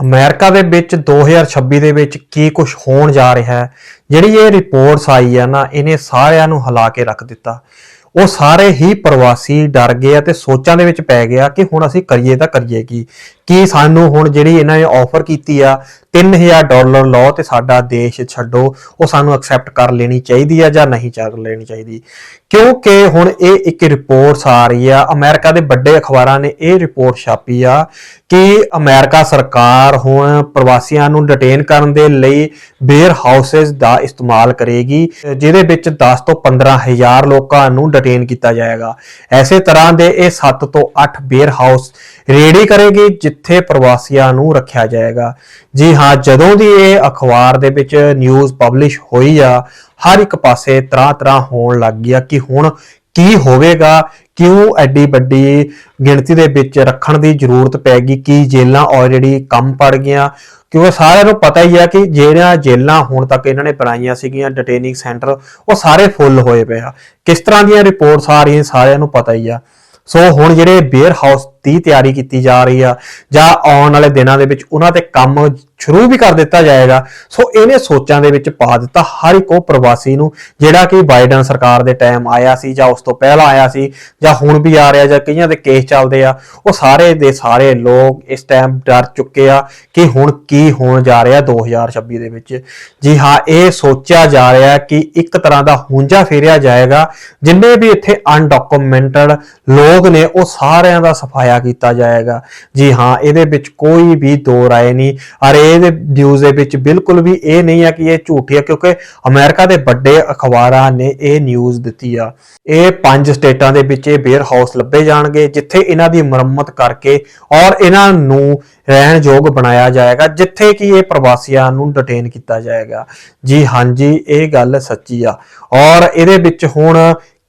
America ਦੇ ਵਿੱਚ 2026 ਦੇ ਵਿੱਚ ਕੀ ਕੁਝ ਹੋਣ ਜਾ ਰਿਹਾ ਹੈ? ਜਿਹੜੀ ਇਹ ਰਿਪੋਰਟਸ ਆਈ ਆ ਨਾ, ਇਹਨੇ ਸਾਰਿਆਂ ਨੂੰ ਹਿਲਾ ਕੇ ਰੱਖ ਦਿੱਤਾ। ਉਹ ਸਾਰੇ ਹੀ ਪ੍ਰਵਾਸੀ ਡਰ ਗਏ ਅਤੇ ਸੋਚਾਂ ਦੇ ਵਿੱਚ ਪੈ ਗਿਆ ਕਿ ਹੁਣ ਅਸੀਂ ਕਰੀਏ ਤਾਂ ਕਰੀਏ ਕੀ। ਕੀ ਸਾਨੂੰ ਹੁਣ ਜਿਹੜੀ ਇਹਨਾਂ ਨੇ ਆਫਰ ਕੀਤੀ ਆ 3000 ਡਾਲਰ ਲਓ ਤੇ ਸਾਡਾ ਦੇਸ਼ ਛੱਡੋ, ਉਹ ਸਾਨੂੰ ਐਕਸੈਪਟ ਕਰ ਲੈਣੀ ਚਾਹੀਦੀ ਆ ਜਾਂ ਨਹੀਂ ਕਰ ਲੈਣੀ ਚਾਹੀਦੀ। ਕਿਉਂਕਿ ਹੁਣ ਇਹ ਇੱਕ ਰਿਪੋਰਟਸ ਆ ਰਹੀ ਆ, ਅਮਰੀਕਾ ਦੇ ਵੱਡੇ ਅਖਬਾਰਾਂ ਨੇ ਇਹ ਰਿਪੋਰਟ ਛਾਪੀ ਆ ਕਿ ਅਮਰੀਕਾ ਸਰਕਾਰ ਹੁਣ ਪ੍ਰਵਾਸੀਆਂ ਨੂੰ ਡਿਟੇਨ ਕਰਨ ਦੇ ਲਈ ਬੇਅਰ ਹਾਊਸਸ ਦਾ ਇਸਤੇਮਾਲ ਕਰੇਗੀ, ਜਿਹਦੇ ਵਿੱਚ 10 ਤੋਂ 15 ਹਜ਼ਾਰ ਲੋਕਾਂ ਨੂੰ ਡਿਟੇਨ ਕੀਤਾ ਜਾਏਗਾ। ਐਸੇ ਤਰ੍ਹਾਂ ਦੇ ਇਹ 7 ਤੋਂ 8 ਬੇਅਰ ਹਾਊਸ ਰੇਡੀ ਕਰੇਗੀ, ਜਿੱਥੇ ਪ੍ਰਵਾਸੀਆਂ ਨੂੰ ਰੱਖਿਆ ਜਾਏਗਾ। ਜੀ ਹਾਂ, ਜਦੋਂ ਦੀ ਇਹ ਅਖਬਾਰ ਦੇ ਵਿੱਚ ਨਿਊਜ਼ ਪਬਲਿਸ਼ ਹੋਈ ਆ, ਹਰ ਇੱਕ ਪਾਸੇ ਤਰ੍ਹਾਂ ਤਰ੍ਹਾਂ ਹੋਣ ਲੱਗ ਗਿਆ ਕਿ ਹੁਣ ਕੀ ਹੋਵੇਗਾ, ਕਿਉਂ ਐਡੀ ਵੱਡੀ ਗਿਣਤੀ ਦੇ ਵਿੱਚ ਰੱਖਣ ਦੀ ਜ਼ਰੂਰਤ ਪੈ ਗਈ, ਕੀ ਜੇਲਾਂ ਆਲਰੇਡੀ ਕੰਮ ਪੜ ਗਈਆਂ ਕਿਉਂਕਿ ਸਾਰਿਆਂ ਨੂੰ ਪਤਾ ਹੀ ਆ ਕਿ ਜਿਹੜੀਆਂ ਜੇਲਾਂ ਹੁਣ ਤੱਕ ਇਹਨਾਂ ਨੇ ਬਣਾਈਆਂ ਸੀਗੀਆਂ ਡਿਟੇਨਿੰਗ ਸੈਂਟਰ ਉਹ ਸਾਰੇ ਫੁੱਲ ਹੋਏ ਪਏ ਆ। ਕਿਸ ਤਰ੍ਹਾਂ ਦੀਆਂ ਰਿਪੋਰਟਸ ਆ ਰਹੀਆਂ ਸਾਰਿਆਂ ਨੂੰ ਪਤਾ ਹੀ ਆ। ਸੋ ਹੁਣ ਜਿਹੜੇ ਬੇਅਰ ਹਾਊਸ ਦੀ ਤਿਆਰੀ ਕੀਤੀ ਜਾ ਰਹੀ ਆ, ਜਾਂ ਆਉਣ ਵਾਲੇ ਦਿਨਾਂ ਦੇ ਵਿੱਚ ਉਹਨਾਂ ਤੇ ਕੰਮ ਸ਼ੁਰੂ ਵੀ ਕਰ ਦਿੱਤਾ ਜਾਏਗਾ। ਸੋ ਇਹਨੇ ਸੋਚਾਂ ਦੇ ਵਿੱਚ ਪਾ ਦਿੱਤਾ ਹਰ ਇੱਕ ਉਹ ਪ੍ਰਵਾਸੀ ਨੂੰ, ਜਿਹੜਾ ਕਿ ਬਾਈਡਨ ਸਰਕਾਰ ਦੇ ਟਾਈਮ ਆਇਆ ਸੀ, ਜਾਂ ਉਸ ਤੋਂ ਪਹਿਲਾਂ ਆਇਆ ਸੀ, ਜਾਂ ਹੁਣ ਵੀ ਆ ਰਿਹਾ, ਜਾਂ ਕਈਆਂ ਦੇ ਕੇਸ ਚੱਲਦੇ ਆ, ਉਹ ਸਾਰੇ ਦੇ ਸਾਰੇ ਲੋਕ ਇਸ ਟਾਈਮ ਡਰ ਚੁੱਕੇ ਆ ਕਿ ਹੁਣ ਕੀ ਹੋਣ ਜਾ ਰਿਹਾ 2026 ਦੇ ਵਿੱਚ। ਜੀ ਹਾਂ, ਇਹ ਸੋਚਿਆ ਜਾ ਰਿਹਾ ਕਿ ਇੱਕ ਤਰ੍ਹਾਂ ਦਾ ਹੁੰਜਾ ਫੇਰਿਆ ਜਾਏਗਾ, ਜਿੰਨੇ ਵੀ ਇੱਥੇ ਅਨਡਾਕੂਮੈਂਟਡ ਲੋਕ ਨੇ, ਉਹ ਸਾਰਿਆਂ ਦਾ ਸਫਾਇਆ ਕੀਤਾ ਜਾਏਗਾ। ਜੀ ਹਾਂ, ਇਹਦੇ ਵਿੱਚ ਕੋਈ ਵੀ ਦੋ ਰਾਏ ਨਹੀਂ। ਅਰ ਇਹਦੇ ਨਿਊਜ਼ ਦੇ ਵਿੱਚ ਬਿਲਕੁਲ ਵੀ ਇਹ ਨਹੀਂ ਆ ਕਿ ਇਹ ਝੂਠੀ ਹੈ ਕਿਉਂਕਿ ਅਮਰੀਕਾ ਦੇ ਵੱਡੇ ਅਖਬਾਰਾਂ ਨੇ ਇਹ ਨਿਊਜ਼ ਦਿੱਤੀ ਆ। ਇਹ ਪੰਜ ਸਟੇਟਾਂ ਦੇ ਵਿੱਚ ਇਹ ਬੇਅਰ ਹਾਊਸ ਲੱਭੇ ਜਾਣਗੇ, ਜਿੱਥੇ ਇਹਨਾਂ ਦੀ ਮੁਰੰਮਤ ਕਰਕੇ ਔਰ ਇਹਨਾਂ ਨੂੰ ਰਹਿਣ ਯੋਗ ਬਣਾਇਆ ਜਾਏਗਾ, ਜਿੱਥੇ ਕਿ ਇਹ ਪ੍ਰਵਾਸੀਆਂ ਨੂੰ ਡਿਟੇਨ ਕੀਤਾ ਜਾਏਗਾ। ਜੀ ਹਾਂਜੀ ਇਹ ਗੱਲ ਸੱਚੀ ਆ। ਔਰ ਇਹਦੇ ਵਿੱਚ ਹੁਣ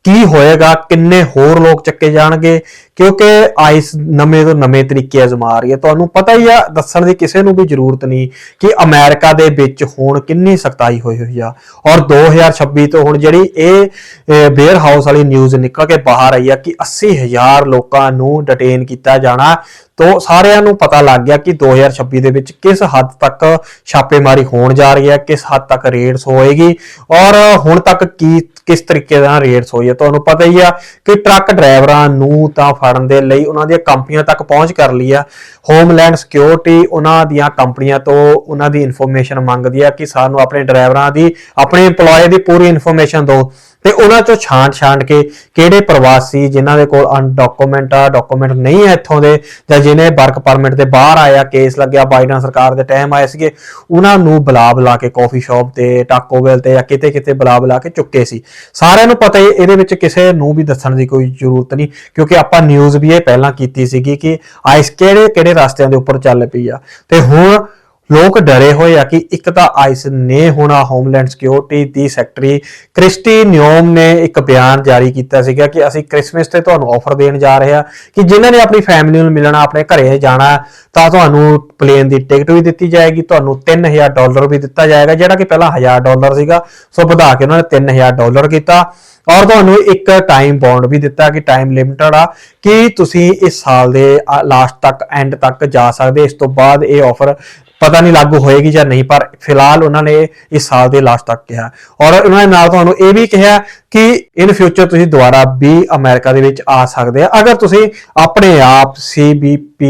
ਕੀ ਹੋਏਗਾ, ਕਿੰਨੇ ਹੋਰ ਲੋਕ ਚੱਕੇ ਜਾਣਗੇ? ਕਿਉਂਕਿ ਆਈਸ ਨਵੇਂ ਤੋਂ ਨਵੇਂ ਤਰੀਕੇ ਅਜ਼ਮਾ ਰਹੀ ਹੈ। ਤੁਹਾਨੂੰ ਪਤਾ ਹੀ ਆ, ਦੱਸਣ ਦੀ ਕਿਸੇ ਨੂੰ ਵੀ ਜ਼ਰੂਰਤ ਨਹੀਂ ਕਿ ਅਮਰੀਕਾ ਦੇ ਵਿੱਚ ਹੁਣ ਕਿੰਨੀ ਸਖਤਾਈ ਹੋਈ ਹੋਈ ਆ। ਔਰ 2026 ਤੋਂ ਹੁਣ ਜਿਹੜੀ ਇਹ ਬੇਅਰ ਹਾਊਸ ਵਾਲੀ ਨਿਊਜ਼ ਨਿਕਲ ਕੇ ਬਾਹਰ ਆਈ ਆ ਕਿ 80000 ਲੋਕਾਂ ਨੂੰ ਡਿਟੇਨ ਕੀਤਾ ਜਾਣਾ। ਤੋਂ ਸਾਰਿਆਂ ਨੂੰ ਪਤਾ ਲੱਗ ਗਿਆ ਕਿ 2026 ਦੇ ਵਿੱਚ ਕਿਸ ਹੱਦ ਤੱਕ ਛਾਪੇਮਾਰੀ ਹੋਣ ਜਾ ਰਹੀ ਹੈ, ਕਿਸ ਹੱਦ ਤੱਕ ਰੇਡਸ ਹੋਏਗੀ ਔਰ ਹੁਣ ਤੱਕ ਕੀ, ਕਿਸ ਤਰੀਕੇ ਨਾਲ ਰੇਡਸ ਹੋਈ ਹੈ। ਤੁਹਾਨੂੰ ਪਤਾ ਹੀ ਆ ਕਿ ਟਰੱਕ ਡਰਾਈਵਰਾਂ ਨੂੰ ਤਾਂ ਫੜਨ ਦੇ ਲਈ ਉਹਨਾਂ ਦੀਆਂ ਕੰਪਨੀਆਂ ਤੱਕ ਪਹੁੰਚ ਕਰ ਲਈ ਆ। ਹੋਮਲੈਂਡ ਸਿਕਿਉਰਿਟੀ ਉਹਨਾਂ ਦੀਆਂ ਕੰਪਨੀਆਂ ਤੋਂ ਉਹਨਾਂ ਦੀ ਇਨਫੋਰਮੇਸ਼ਨ ਮੰਗਦੀ ਆ ਕਿ ਸਾਨੂੰ ਆਪਣੇ ਡਰਾਈਵਰਾਂ ਦੀ, ਆਪਣੇ EMPLOYE ਦੀ ਪੂਰੀ ਇਨਫੋਰਮੇਸ਼ਨ ਦਿਓ। ਤੇ ਉਹਨਾਂ ਚੋਂ ਛਾਂਟ ਛਾਂਟ ਕੇ ਕਿਹੜੇ ਪ੍ਰਵਾਸੀ ਜਿਨ੍ਹਾਂ ਦੇ ਕੋਲ ਅਨਡਾਕੂਮੈਂਟ ਆ ਡਾਕੂਮੈਂਟ ਨਹੀਂ ਹੈ ਇੱਥੋਂ ਦੇ, ਜਾਂ ਜਿਨੇ ਵਰਕ ਪਰਮਿਟ ਤੇ ਬਾਹਰ ਆਇਆ ਕੇਸ ਲੱਗਿਆ ਬਾਈਡਨ ਸਰਕਾਰ ਦੇ ਟਾਈਮ ਆਏ ਸੀਗੇ, ਉਹਨਾਂ ਨੂੰ ਬੁਲਾ ਬੁਲਾ ਕੇ ਕਾਫੀ ਸ਼ਾਪ ਤੇ ਟਾਕੋ ਬੈਲ ਤੇ ਜਾਂ ਕਿਤੇ ਕਿਤੇ ਬੁਲਾ ਬੁਲਾ ਕੇ ਚੁੱਕੇ ਸੀ। ਸਾਰਿਆਂ ਨੂੰ ਪਤਾ ਹੀ, ਇਹਦੇ ਵਿੱਚ ਕਿਸੇ ਨੂੰ ਵੀ ਦੱਸਣ ਦੀ ਕੋਈ ਜ਼ਰੂਰਤ ਨਹੀਂ, ਕਿਉਂਕਿ ਆਪਾਂ ਨਿਊਜ਼ ਵੀ ਇਹ ਪਹਿਲਾਂ ਕੀਤੀ ਸੀਗੀ ਕਿ ਆਈਸ ਕਿਹੜੇ ਕਿਹੜੇ ਰਸਤਿਆਂ ਦੇ ਉੱਪਰ ਚੱਲ ਪਈ ਆ। ਤੇ ਹੁਣ ਲੋਕ ਡਰੇ ਹੋਏ ਆ ਕਿ ਇੱਕ ਤਾਂ ਆਈਸ ਨੇ ਹੋਣਾ ਹੋਮਲੈਂਡ ਸਿਕਿਉਰਿਟੀ ਦੀ ਸੈਕਟਰੀ ਕ੍ਰਿਸਟੀ ਨਿਓਮ ਨੇ ਇੱਕ ਬਿਆਨ ਜਾਰੀ ਕੀਤਾ ਸੀਗਾ ਕਿ ਅਸੀਂ ਕ੍ਰਿਸਮਸ ਤੇ ਤੁਹਾਨੂੰ ਆਫਰ ਦੇਣ ਜਾ ਰਹੇ ਆ, ਕਿ ਜਿਨ੍ਹਾਂ ਨੇ ਆਪਣੀ ਫੈਮਿਲੀ ਨੂੰ ਮਿਲਣਾ, ਆਪਣੇ ਘਰੇ ਜਾਣਾ, ਤਾਂ ਤੁਹਾਨੂੰ ਪਲੇਨ ਦੀ ਟਿਕਟ ਵੀ ਦਿੱਤੀ ਜਾਏਗੀ, ਤੁਹਾਨੂੰ 3000 ਡਾਲਰ ਵੀ ਦਿੱਤਾ ਜਾਏਗਾ, ਜਿਹੜਾ ਕਿ ਪਹਿਲਾਂ 1000 ਡਾਲਰ ਸੀਗਾ, ਸੋ ਵਧਾ ਕੇ ਉਹਨਾਂ ਨੇ 3000 ਡਾਲਰ ਕੀਤਾ। ਔਰ ਤੁਹਾਨੂੰ ਇੱਕ ਟਾਈਮ ਬੌਂਡ ਵੀ ਦਿੱਤਾ ਕਿ ਟਾਈਮ ਲਿਮਟਡ ਆ, ਕਿ ਤੁਸੀਂ ਇਸ ਸਾਲ ਦੇ ਲਾਸਟ ਤੱਕ ਐਂਡ ਤੱਕ ਜਾ ਸਕਦੇ, ਇਸ ਤੋਂ ਬਾਅਦ ਇਹ ਆਫਰ ਪਤਾ ਨਹੀਂ ਲਾਗੂ ਹੋਏਗੀ ਜਾਂ ਨਹੀਂ, ਪਰ ਫਿਲਹਾਲ ਉਹਨਾਂ ਨੇ ਇਸ ਸਾਲ ਦੇ ਲਾਸਟ ਤੱਕ ਕਿਹਾ। ਔਰ ਉਹਨਾਂ ਨੇ ਨਾਲ ਤੁਹਾਨੂੰ ਇਹ ਵੀ ਕਿਹਾ ਕਿ ਇਨ ਫਿਊਚਰ ਤੁਸੀਂ ਦੁਬਾਰਾ ਵੀ ਅਮਰੀਕਾ ਦੇ ਵਿੱਚ ਆ ਸਕਦੇ ਆ। ਅਗਰ ਤੁਸੀਂ ਆਪਣੇ ਆਪ CBP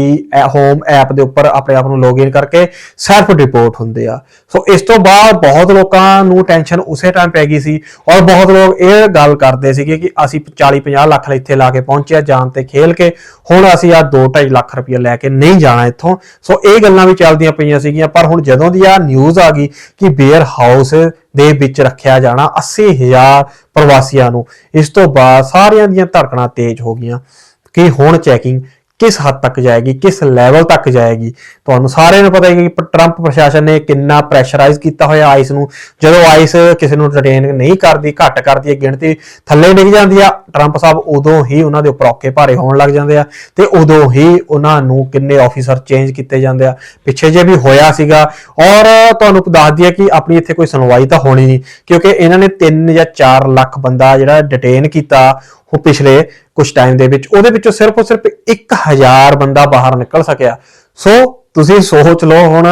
ਹੋਮ ਐਪ ਦੇ ਉੱਪਰ ਆਪਣੇ ਆਪ ਨੂੰ ਲੌਗਇਨ ਕਰਕੇ ਸੈਲਫ ਰਿਪੋਰਟ ਹੁੰਦੇ ਆ। ਸੋ ਇਸ ਤੋਂ ਬਾਅਦ ਬਹੁਤ ਲੋਕਾਂ ਨੂੰ ਟੈਨਸ਼ਨ ਉਸੇ ਟਾਈਮ ਪੈ ਗਈ ਸੀ ਔਰ ਬਹੁਤ ਲੋਕ ਇਹ ਗੱਲ ਕਰਦੇ ਸੀਗੇ ਕਿ ਅਸੀਂ 40 50 ਲੱਖ ਇੱਥੇ ਲਾ ਕੇ ਪਹੁੰਚਿਆ ਜਾਣ ਤੇ ਖੇਲ ਕੇ। ਹੁਣ ਅਸੀਂ ਆ 2.5 ਲੱਖ ਰੁਪਏ ਲੈ ਕੇ ਨਹੀਂ ਜਾਣਾ ਇੱਥੋਂ। ਸੋ ਇਹ ਗੱਲਾਂ ਵੀ ਚੱਲਦੀਆਂ ਪਈਆਂ ਸੀਗੀਆਂ, ਪਰ ਹੁਣ ਜਦੋਂ ਦੀ ਆ ਨਿਊਜ਼ ਆ ਗਈ ਕਿ ਬੇਅਰ ਹਾਊਸ ਦੇ ਵਿੱਚ ਰੱਖਿਆ ਜਾਣਾ 80000 ਪ੍ਰਵਾਸੀਆਂ ਨੂੰ। ਇਸ ਤੋਂ ਬਾਅਦ ਸਾਰਿਆਂ ਦੀਆਂ ਧੜਕਣਾਂ ਤੇਜ਼ ਹੋ ਗਈਆਂ। ਕਿ ਹੁਣ ਚੈਕਿੰਗ ਕਿਸ ਹੱਦ ਤੱਕ ਜਾਏਗੀ, ਕਿਸ ਲੈਵਲ ਤੱਕ ਜਾਏਗੀ? ਤੁਹਾਨੂੰ ਸਾਰਿਆਂ ਨੂੰ ਪਤਾ ਹੈ ਕਿ ਟਰੰਪ ਪ੍ਰਸ਼ਾਸਨ ਨੇ ਕਿੰਨਾ ਪ੍ਰੈਸ਼ਰਾਈਜ਼ ਕੀਤਾ ਹੋਇਆ ਆਈਸ ਨੂੰ। ਜਦੋਂ ਆਈਸ ਕਿਸੇ ਨੂੰ ਡਿਟੇਨ ਨਹੀਂ ਕਰਦੀ, ਘੱਟ ਕਰਦੀ ਹੈ, ਗਿਣਤੀ ਥੱਲੇ ਡਿੱਗ ਜਾਂਦੀ ਆ ਟਰੰਪ ਸਾਹਿਬ ਉਦੋਂ ਹੀ ਉਹਨਾਂ ਦੇ ਉੱਪਰ ਔਕੇ ਭਾਰੇ ਹੋਣ ਲੱਗ ਜਾਂਦੇ ਆ ਤੇ ਉਦੋਂ ਹੀ ਉਹਨਾਂ ਨੂੰ ਕਿੰਨੇ ਆਫੀਸਰ ਚੇਂਜ ਕੀਤੇ ਜਾਂਦੇ ਆ। ਪਿੱਛੇ ਜੇ ਵੀ ਹੋਇਆ ਸੀਗਾ, ਔਰ ਤੁਹਾਨੂੰ ਦੱਸ ਦਈਏ ਕਿ ਆਪਣੀ ਇੱਥੇ ਕੋਈ ਸੁਣਵਾਈ ਤਾਂ ਹੋਣੀ ਨਹੀਂ, ਕਿਉਂਕਿ ਇਹਨਾਂ ਨੇ 3 ਜਾਂ 4 ਲੱਖ ਬੰਦਾ ਜਿਹੜਾ ਡਿਟੇਨ ਕੀਤਾ ਉਹ ਪਿਛਲੇ ਕੁਝ ਟਾਈਮ ਦੇ ਵਿੱਚ, ਉਹਦੇ ਵਿੱਚੋਂ ਸਿਰਫ ਔਰ ਸਿਰਫ 1000 ਬੰਦਾ ਬਾਹਰ ਨਿਕਲ ਸਕਿਆ। ਸੋ ਤੁਸੀਂ ਸੋਚ ਲਓ ਹੁਣ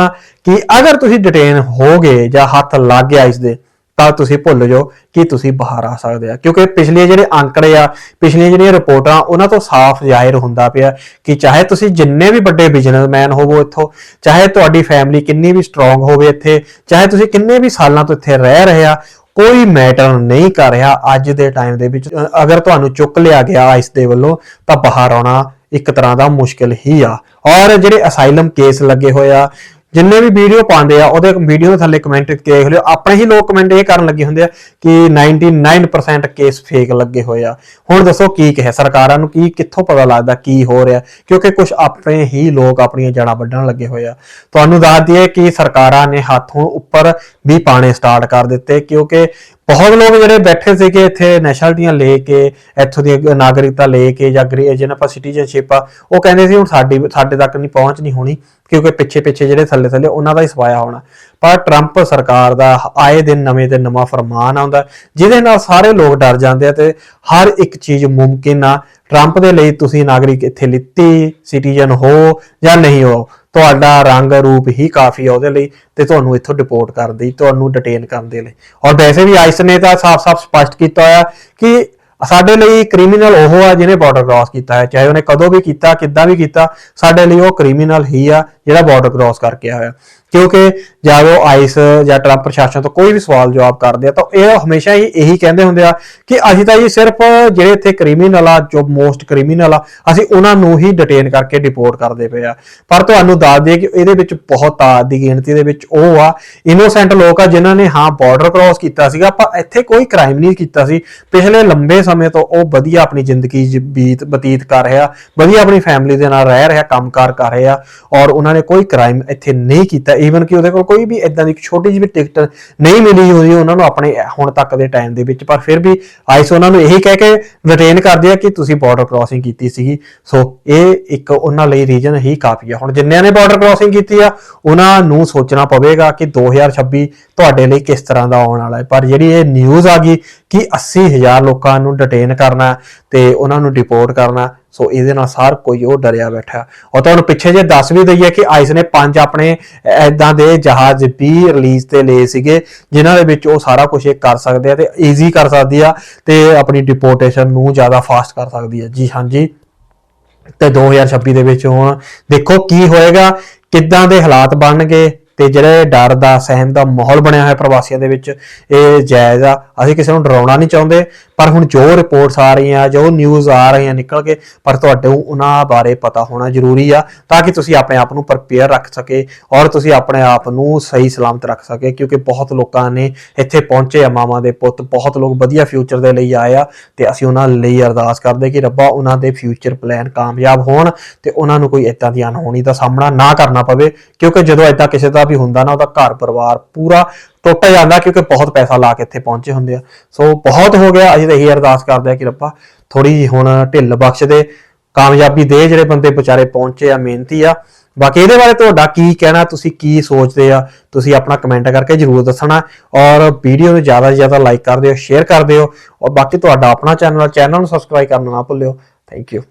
ਕਿ ਅਗਰ ਤੁਸੀਂ ਡਿਟੇਨ ਹੋਗੇ ਜਾਂ ਹੱਥ ਲੱਗ ਗਿਆ ਇਸ ਦੇ, ਤਾਂ ਤੁਸੀਂ ਭੁੱਲ ਜਾਓ ਕਿ ਤੁਸੀਂ ਬਾਹਰ ਆ ਸਕਦੇ ਆ। ਕਿਉਂਕਿ ਪਿਛਲੇ ਜਿਹੜੇ ਅੰਕੜੇ ਆ, ਪਿਛਲੀਆਂ ਜਿਹੜੀਆਂ ਰਿਪੋਰਟਾਂ, ਉਹਨਾਂ ਤੋਂ ਸਾਫ਼ ਜ਼ਾਹਿਰ ਹੁੰਦਾ ਪਿਆ ਕਿ ਚਾਹੇ ਤੁਸੀਂ ਜਿੰਨੇ ਵੀ ਵੱਡੇ ਬਿਜ਼ਨਸਮੈਨ ਹੋਵੋ ਇੱਥੋਂ, ਚਾਹੇ ਤੁਹਾਡੀ ਫੈਮਿਲੀ ਕਿੰਨੀ ਵੀ ਸਟਰੋਂਗ ਹੋਵੇ ਇੱਥੇ, ਚਾਹੇ ਤੁਸੀਂ ਕਿੰਨੇ ਵੀ ਸਾਲਾਂ ਤੋਂ ਇੱਥੇ ਰਹਿ ਰਹੇ ਆ ਕੋਈ ਮੈਟਰ ਨਹੀਂ ਕਰ ਰਿਹਾ ਅੱਜ ਦੇ ਟਾਈਮ ਦੇ ਵਿੱਚ। ਅਗਰ ਤੁਹਾਨੂੰ ਚੁੱਕ ਲਿਆ ਗਿਆ ਇਸ ਦੇ ਵੱਲੋਂ, ਤਾਂ ਬਾਹਰ ਆਉਣਾ ਇੱਕ ਤਰ੍ਹਾਂ ਦਾ ਮੁਸ਼ਕਿਲ ਹੀ ਆ। ਔਰ ਜਿਹੜੇ ਅਸਾਈਲਮ ਕੇਸ ਲੱਗੇ ਹੋਏ ਆ ਜਿੰਨੇ ਵੀ ਵੀਡੀਓ ਪਾਉਂਦੇ ਆ, ਉਹਦੇ ਵੀਡੀਓ ਦੇ ਥੱਲੇ ਕਮੈਂਟ ਦੇਖ ਲਿਓ। ਆਪਣੇ ਹੀ ਲੋਕ ਕਮੈਂਟ ਇਹ ਕਰਨ ਲੱਗੇ ਹੁੰਦੇ ਆ ਕਿ 99% ਕੇਸ ਫੇਕ ਲੱਗੇ ਹੋਏ ਆ। ਹੁਣ ਦੱਸੋ ਕੀ ਕਹੇ ਸਰਕਾਰਾਂ ਨੂੰ, ਕੀ ਕਿੱਥੋਂ ਪਤਾ ਲੱਗਦਾ ਕੀ ਹੋ ਰਿਹਾ? ਕਿਉਂਕਿ ਕੁਝ ਆਪਣੇ ਹੀ ਲੋਕ ਆਪਣੀਆਂ ਜੜਾਂ ਵੱਢਣ ਲੱਗੇ ਹੋਏ ਆ। ਤੁਹਾਨੂੰ ਦੱਸ ਦਈਏ ਕਿ ਸਰਕਾਰਾਂ ਨੇ ਹੱਥੋਂ ਉੱਪਰ ਵੀ ਪਾਣੇ ਸਟਾਰਟ ਕਰ ਦਿੱਤੇ, ਕਿਉਂਕਿ ਬਹੁਤ ਲੋਕ ਜਿਹੜੇ ਬੈਠੇ ਸੀਗੇ ਇੱਥੇ ਨੈਸ਼ਨਲਟੀਆਂ ਲੈ ਕੇ, ਇੱਥੋਂ ਦੀ ਨਾਗਰਿਕਤਾ ਲੈ ਕੇ ਜਾਂ ਗ੍ਰੇ- ਜਿਹਨਾਂ ਆਪਾਂ ਸਿਟੀਜ਼ਨਸ਼ਿਪ ਆ, ਉਹ ਕਹਿੰਦੇ ਸੀ ਹੁਣ ਸਾਡੀ, ਸਾਡੇ ਤੱਕ ਨਹੀਂ ਪਹੁੰਚ ਨਹੀਂ ਹੋਣੀ, ਕਿਉਂਕਿ ਪਿੱਛੇ ਪਿੱਛੇ ਜਿਹੜੇ ਥੱਲੇ ਥੱਲੇ ਉਹਨਾਂ ਦਾ ਹੀ ਸਵਾਇਆ ਹੋਣਾ। ਪਰ ਟਰੰਪ ਸਰਕਾਰ ਦਾ ਆਏ ਦਿਨ ਨਵੇਂ ਤੇ ਨਵਾਂ ਫਰਮਾਨ ਆਉਂਦਾ, ਜਿਹਦੇ ਨਾਲ ਸਾਰੇ ਲੋਕ ਡਰ ਜਾਂਦੇ ਆ ਤੇ ਹਰ ਇੱਕ ਚੀਜ਼ ਮੁਮਕਿਨ ਆ। ਟਰੰਪ ਦੇ ਲਈ ਤੁਸੀਂ ਨਾਗਰਿਕ ਇੱਥੇ ਲਿੱਤੀ ਸਿਟੀਜ਼ਨ ਹੋ ਜਾਂ ਨਹੀਂ ਹੋ ਤੁਹਾਡਾ ਰੰਗ ਰੂਪ ਹੀ ਕਾਫੀ ਆ ਉਹਦੇ ਲਈ ਤੇ ਤੁਹਾਨੂੰ ਇੱਥੋਂ ਡਿਪੋਰਟ ਕਰਨ ਦੀ ਤੁਹਾਨੂੰ ਡਿਟੇਨ ਕਰਨ ਦੇ ਲਈ। ਔਰ ਵੈਸੇ ਵੀ ਆਈਸ ਨੇ ਤਾਂ ਸਾਫ਼-ਸਾਫ਼ ਸਪਸ਼ਟ ਕੀਤਾ ਹੋਇਆ ਕਿ ਸਾਡੇ ਲਈ ਕ੍ਰਿਮੀਨਲ ਉਹ ਆ ਜਿਹਨੇ ਬਾਰਡਰ ਕ੍ਰਾਸ ਕੀਤਾ ਹੈ, ਚਾਹੇ ਉਹਨੇ ਕਦੋਂ ਵੀ ਕੀਤਾ, ਕਿੱਦਾਂ ਵੀ ਕੀਤਾ, ਸਾਡੇ ਲਈ ਉਹ ਕ੍ਰਿਮੀਨਲ ਹੀ ਆ ਜਿਹੜਾ ਬਾਰਡਰ ਕ੍ਰਾਸ ਕਰਕੇ ਆਇਆ। ਕਿਉਂਕਿ ਜਦ ਉਹ ਆਈਸ ਜਾਂ ਟਰੰਪ ਪ੍ਰਸ਼ਾਸਨ ਤੋਂ ਕੋਈ ਵੀ ਸਵਾਲ ਜਵਾਬ ਕਰਦੇ ਆ ਤਾਂ ਇਹ ਹਮੇਸ਼ਾ ਹੀ ਇਹੀ ਕਹਿੰਦੇ ਹੁੰਦੇ ਆ ਕਿ ਅਸੀਂ ਤਾਂ ਇਹ ਸਿਰਫ ਜਿਹੜੇ ਇੱਥੇ ਕ੍ਰਿਮੀਨਲ ਆ, ਜੋ ਮੋਸਟ ਕ੍ਰਿਮੀਨਲ ਆ, ਅਸੀਂ ਉਹਨਾਂ ਨੂੰ ਹੀ ਡਿਟੇਨ ਕਰਕੇ ਡਿਪੋਰਟ ਕਰਦੇ ਪਏ ਆ। ਪਰ ਤੁਹਾਨੂੰ ਦੱਸ ਦਈਏ ਕਿ ਇਹਦੇ ਵਿੱਚ ਬਹੁਤ ਤਾਦ ਦੀ ਗਿਣਤੀ ਦੇ ਵਿੱਚ ਉਹ ਆ। ਇਨੋਸੈਂਟ ਲੋਕ ਆ ਜਿਨ੍ਹਾਂ ਨੇ ਹਾਂ ਬਾਰਡਰ ਕ੍ਰਾਸ ਕੀਤਾ ਸੀਗਾ ਪਰ ਇੱਥੇ ਕੋਈ ਕ੍ਰਾਈਮ ਨਹੀਂ ਕੀਤਾ ਸੀ। ਪਿਛਲੇ ਲੰਬੇ ਸਮੇਂ ਤੋਂ ਉਹ ਵਧੀਆ ਆਪਣੀ ਜ਼ਿੰਦਗੀ ਬੀਤ, ਬਤੀਤ ਕਰ ਰਿਹਾ, ਵਧੀਆ ਆਪਣੀ ਫੈਮਿਲੀ ਦੇ ਨਾਲ ਰਹਿ ਰਿਹਾ, ਕੰਮਕਾਰ ਕਰ ਰਿਹਾ ਔਰ ਉਹਨਾਂ ਨੇ ਕੋਈ ਕ੍ਰਾਈਮ ਇੱਥੇ ਨਹੀਂ ਕੀਤਾ। ਈਵਨ ਕਿ ਉਹਦੇ ਕੋਲ ਕੋਈ ਵੀ ਇਦਾਂ ਦੀ ਛੋਟੀ ਜਿਹੀ ਵੀ ਟਿਕਟ ਨਹੀਂ ਮਿਲੀ ਹੋਈ, ਉਹਨਾਂ ਨੂੰ ਆਪਣੇ ਹੁਣ ਤੱਕ ਦੇ ਟਾਈਮ ਦੇ ਵਿੱਚ, ਪਰ ਫਿਰ ਵੀ ਆਈਸ ਉਹਨਾਂ ਨੂੰ ਇਹੀ ਕਹਿ ਕੇ ਰਿਟੇਨ ਕਰਦੇ ਆ ਕਿ ਤੁਸੀਂ ਬਾਰਡਰ ਕ੍ਰਾਸਿੰਗ ਕੀਤੀ ਸੀਗੀ। ਸੋ ਇਹ ਇੱਕ ਉਹਨਾਂ ਲਈ ਰੀਜਨ ਹੀ ਕਾਫੀ ਆ। ਹੁਣ ਜਿੰਨਿਆਂ ਨੇ ਬਾਰਡਰ ਕ੍ਰਾਸਿੰਗ ਕੀਤੀ ਆ, ਉਹਨਾਂ ਨੂੰ ਸੋਚਣਾ ਪਵੇਗਾ ਕਿ 2026 ਤੁਹਾਡੇ ਲਈ ਕਿਸ ਤਰ੍ਹਾਂ ਦਾ ਆਉਣ ਵਾਲਾ ਹੈ। ਪਰ ਜਿਹੜੀ ਇਹ ਨਿਊਜ਼ ਆ ਗਈ ਕਿ 80000 ਲੋਕਾਂ ਨੂੰ ਡਿਟੇਨ ਕਰਨਾ ਤੇ ਉਹਨਾਂ ਨੂੰ ਡਿਪੋਰਟ ਕਰਨਾ, ਸੋ ਇਹਦੇ ਨਾਲ ਸਾਰ ਕੋਈ ਉਹ ਡਰਿਆ ਬੈਠਾ। ਔਰ ਤੁਹਾਨੂੰ ਪਿੱਛੇ ਜੇ ਦੱਸ ਵੀ ਦਈਏ ਕਿ ਆਈਸ ਨੇ ਪੰਜ ਆਪਣੇ ਐਦਾਂ ਦੇ ਜਹਾਜ਼ ਵੀ ਰਿਲੀਜ਼ ਤੇ ਲਏ ਸੀਗੇ, ਜਿਨ੍ਹਾਂ ਦੇ ਵਿੱਚ ਉਹ ਸਾਰਾ ਕੁਝ ਇਹ ਕਰ ਸਕਦੇ ਆ ਤੇ ਈਜ਼ੀ ਕਰ ਸਕਦੀ ਆ ਤੇ ਆਪਣੀ ਡਿਪੋਰਟੇਸ਼ਨ ਨੂੰ ਜ਼ਿਆਦਾ ਫਾਸਟ ਕਰ ਸਕਦੀ ਆ। ਜੀ ਹਾਂਜੀ ਤੇ 2026 ਦੇ ਵਿੱਚ ਹੁਣ ਦੇਖੋ ਕੀ ਹੋਏਗਾ, ਕਿੱਦਾਂ ਦੇ ਹਾਲਾਤ ਬਣਨਗੇ ਤੇ ਜਿਹੜੇ ਡਰ ਦਾ, ਸਹਿਮ ਦਾ ਮਾਹੌਲ ਬਣਿਆ ਹੋਇਆ ਪ੍ਰਵਾਸੀਆਂ ਦੇ ਵਿੱਚ, ਇਹ ਜਾਇਜ਼ ਆ। ਅਸੀਂ ਕਿਸੇ ਨੂੰ ਡਰਾਉਣਾ ਨਹੀਂ ਚਾਹੁੰਦੇ ਪਰ ਹੁਣ ਜੋ ਰਿਪੋਰਟਸ ਆ ਰਹੀਆਂ, ਜੋ ਨਿਊਜ਼ ਆ ਰਹੀਆਂ ਨਿਕਲ ਕੇ, ਪਰ ਤੁਹਾਡੇ ਉਹਨਾਂ ਬਾਰੇ ਪਤਾ ਹੋਣਾ ਜ਼ਰੂਰੀ ਆ, ਤਾਂ ਕਿ ਤੁਸੀਂ ਆਪਣੇ ਆਪ ਨੂੰ ਪ੍ਰਪੇਅਰ ਰੱਖ ਸਕੇ ਔਰ ਤੁਸੀਂ ਆਪਣੇ ਆਪ ਨੂੰ ਸਹੀ ਸਲਾਮਤ ਰੱਖ ਸਕੇ, ਕਿਉਂਕਿ ਬਹੁਤ ਲੋਕਾਂ ਨੇ ਇੱਥੇ ਪਹੁੰਚੇ ਆ, ਮਾਵਾਂ ਦੇ ਪੁੱਤ, ਬਹੁਤ ਲੋਕ ਵਧੀਆ ਫਿਊਚਰ ਦੇ ਲਈ ਆਏ ਆ, ਤੇ ਅਸੀਂ ਉਹਨਾਂ ਲਈ ਅਰਦਾਸ ਕਰਦੇ ਕਿ ਰੱਬਾ ਉਹਨਾਂ ਦੇ ਫਿਊਚਰ ਪਲਾਨ ਕਾਮਯਾਬ ਹੋਣ ਤੇ ਉਹਨਾਂ ਨੂੰ ਕੋਈ ਇਦਾਂ ਦੀ ਅਣਹੋਣੀ ਦਾ ਸਾਹਮਣਾ ਨਾ ਕਰਨਾ ਪਵੇ, ਕਿਉਂਕਿ ਜਦੋਂ ਇਦਾਂ ਕਿਸੇ ਦਾ ਵੀ ਹੁੰਦਾ ਨਾ, ਉਹਦਾ ਘਰ ਪਰਿਵਾਰ ਪੂਰਾ ਟੁੱਟ ਜਾਂਦਾ ਕਿਉਂਕਿ ਬਹੁਤ ਪੈਸਾ ਲਾ ਕੇ ਇੱਥੇ ਪਹੁੰਚੇ ਹੁੰਦੇ ਆ। ਸੋ ਬਹੁਤ ਹੋ ਗਿਆ, ਅਸੀਂ ਤਾਂ ਇਹੀ ਅਰਦਾਸ ਕਰਦੇ ਆ ਕਿ ਰੱਬਾ ਥੋੜੀ ਜਿਹੀ ਹੁਣ ਢਿੱਲ ਬਖਸ਼ ਦੇ, ਕਾਮਯਾਬੀ ਦੇ ਜਿਹੜੇ ਬੰਦੇ ਵਿਚਾਰੇ ਪਹੁੰਚੇ ਆ, ਮਿਹਨਤੀ ਆ। ਬਾਕੀ ਇਹਦੇ ਬਾਰੇ ਤੁਹਾਡਾ ਕੀ ਕਹਿਣਾ, ਤੁਸੀਂ ਕੀ ਸੋਚਦੇ ਆ, ਤੁਸੀਂ ਆਪਣਾ ਕਮੈਂਟ ਕਰਕੇ ਜਰੂਰ ਦੱਸਣਾ। ਔਰ ਵੀਡੀਓ ਨੂੰ ਜ਼ਿਆਦਾ ਤੋਂ ਜ਼ਿਆਦਾ ਲਾਈਕ ਕਰ ਦਿਓ ਸ਼ੇਅਰ ਕਰ ਦਿਓ। ਔਰ ਬਾਕੀ ਤੁਹਾਡਾ ਆਪਣਾ ਚੈਨਲ ਚੈਨਲ ਨੂੰ ਸਬਸਕ੍ਰਾਈਬ ਕਰਨਾ ਨਾ ਭੁੱਲਿਓ। Thank you